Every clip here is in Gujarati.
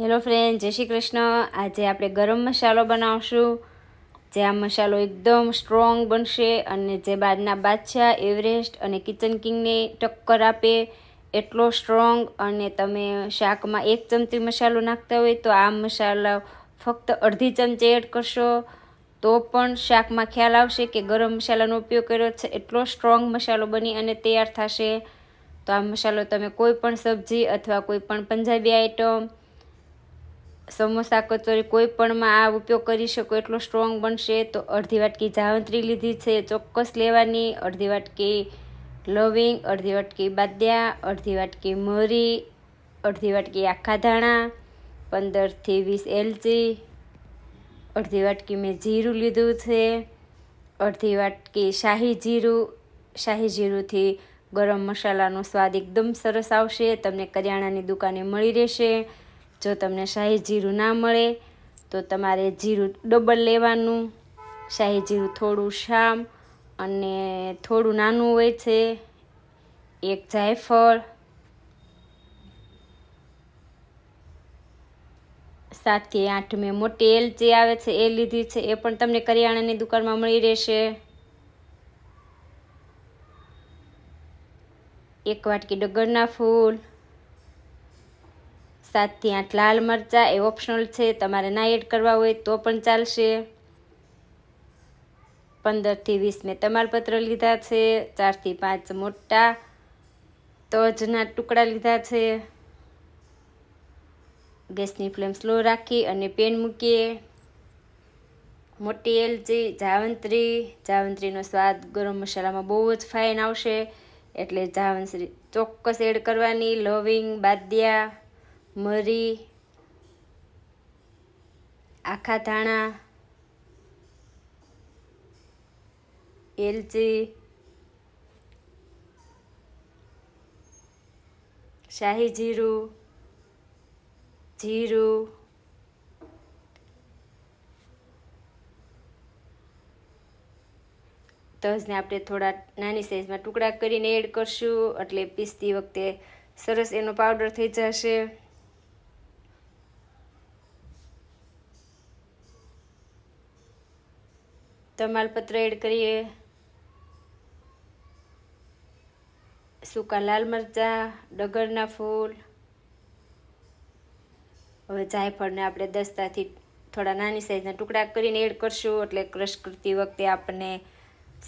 હેલો ફ્રેન્ડ, જય શ્રી કૃષ્ણ. આજે આપણે ગરમ મસાલો બનાવશું, જે આ મસાલો એકદમ સ્ટ્રોંગ બનશે અને જે બાદના બાદશાહ એવરેસ્ટ અને કિચન કિંગને ટક્કર આપે એટલો સ્ટ્રોંગ અને તમે શાકમાં એક ચમચી મસાલો નાખતા હોય તો આ મસાલો ફક્ત અડધી ચમચી એડ કરશો. તો પણ શાકમાં ખ્યાલ આવશે કે ગરમ મસાલાનો ઉપયોગ કર્યો છે, એટલો સ્ટ્રોંગ મસાલો બની અને તૈયાર થશે. તો આ મસાલો તમે કોઈ પણ સબ્જી અથવા કોઈ પણ પંજાબી આઈટમ સમોસા કચોરી કોઈ પણમાં આ ઉપયોગ કરી શકો, એટલો સ્ટ્રોંગ બનશે તો અડધી વાટકી જાવંત્રી લીધી છે, ચોક્કસ લેવાની. અડધી વાટકી લવિંગ, અડધી વાટકી બાદિયા, અડધી વાટકી મરી, અડધી વાટકી આખા ધાણા પંદરથી વીસ એલચી, અડધી વાટકી મેં જીરું લીધું છે, અડધી વાટકી શાહી જીરું, શાહી જીરુંથી ગરમ મસાલાનો સ્વાદ એકદમ સરસ આવશે, તમને કરિયાણાની દુકાને મળી રહેશે. જો તમને શાહી જીરું ના મળે, તો તમારે જીરું ડબલ લેવાનું. શાહી જીરું થોડું શામ અને થોડું નાનું હોય છે, એક જાયફળ. સાતથી આઠ મેં મોટી એલચી આવે છે, એ લીધી છે, એ પણ તમને કરિયાણાની દુકાનમાં મળી રહેશે. એક વાટકી ડગરના ફૂલ. સાતથી આઠ લાલ મરચાં એ ઓપ્શનલ છે. તમારે ના એડ કરવા હોય તો પણ ચાલશે. પંદરથી વીસ મેં તમાલપત્ર લીધા છે. ચારથી પાંચ મોટા. તજના ટુકડા લીધા છે. ગેસની ફ્લેમ સ્લો રાખી અને પેન મૂકીએ. મોટી એલચી, જાવંત્રી. જાવંત્રીનો સ્વાદ ગરમ મસાલામાં બહુ જ ફાઇન આવશે. એટલે જાવંત્રી ચોક્કસ એડ કરવાની. લવિંગ બાદિયા. મરી, આખા ધાણા, એલચી, શાહી જીરું જીરું, તજને આપણે થોડા નાની સાઈઝમાં ટુકડા કરીને એડ કરશું, એટલે પીસતી વખતે સરસ એનો પાવડર થઈ જશે. તમાલપત્ર એડ કરીએ. સૂકા લાલ મરચાં, ડગરના ફૂલ. હવે જાયફળને આપણે દસ્તાથી થોડા નાની સાઈઝના ટુકડા કરીને એડ કરશું એટલે ક્રશ કરતી વખતે આપણને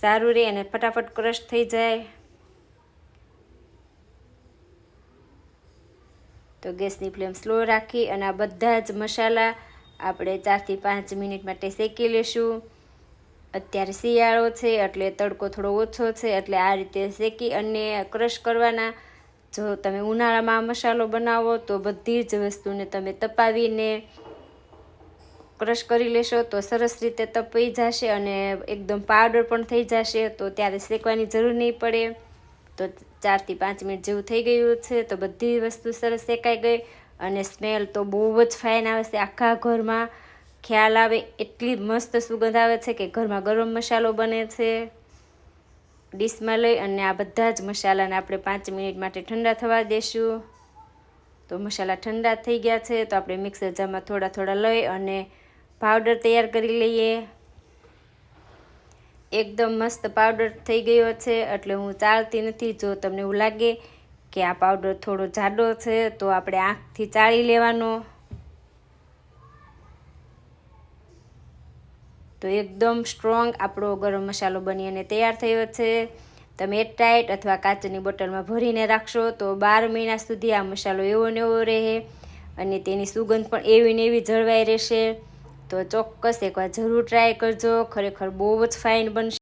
સારું રહે અને ફટાફટ ક્રશ થઈ જાય. તો ગેસની ફ્લેમ સ્લો રાખી અને આ બધા જ મસાલા આપણે ચારથી પાંચ મિનિટ માટે શેકી લેશું. અત્યારે શિયાળો છે, એટલે તડકો થોડો ઓછો છે, એટલે આ રીતે શેકી અને ક્રશ કરવાના. જો તમે ઉનાળામાં મસાલો બનાવો, તો બધી જ વસ્તુને તમે તપાવીને ક્રશ કરી લેશો, તો સરસ રીતે તપાઈ જશે અને એકદમ પાવડર પણ થઈ જશે, તો ત્યારે શેકવાની જરૂર નહીં પડે. તો ચારથી પાંચ મિનિટ જેવું થઈ ગયું છે, તો બધી વસ્તુ સરસ શેકાઈ ગઈ અને સ્મેલ તો બહુ જ ફાઇન આવે છે આખા ઘરમાં. ખ્યાલ આવે, એટલી મસ્ત સુગંધ આવે છે કે ઘરમાં ગરમ મસાલો બને છે. ડીશમાં લઈ અને આ બધા જ મસાલાને આપણે પાંચ મિનિટ માટે ઠંડા થવા દેશું. તો મસાલા ઠંડા થઈ ગયા છે, તો આપણે મિક્સર જારમાં થોડા થોડા લઈ અને પાવડર તૈયાર કરી લઈએ. એકદમ મસ્ત પાવડર થઈ ગયો છે, એટલે હું ચાળતી નથી. જો તમને એવું લાગે કે આ પાવડર થોડો જાડો છે, તો આપણે આંખથી ચાળી લેવાનો. તો એકદમ સ્ટ્રોંગ આપણો ગરમ મસાલો બની અને તૈયાર થયો છે. તમે ટાઈટ અથવા કાચની બોટલમાં ભરીને રાખશો તો બાર મહિના સુધી આ મસાલો એવો ને એવો રહે અને તેની સુગંધ પણ એવી ને એવી જળવાઈ રહેશે. તો ચોક્કસ એકવાર જરૂર ટ્રાય કરજો. ખરેખર બહુ જ ફાઇન બનશે.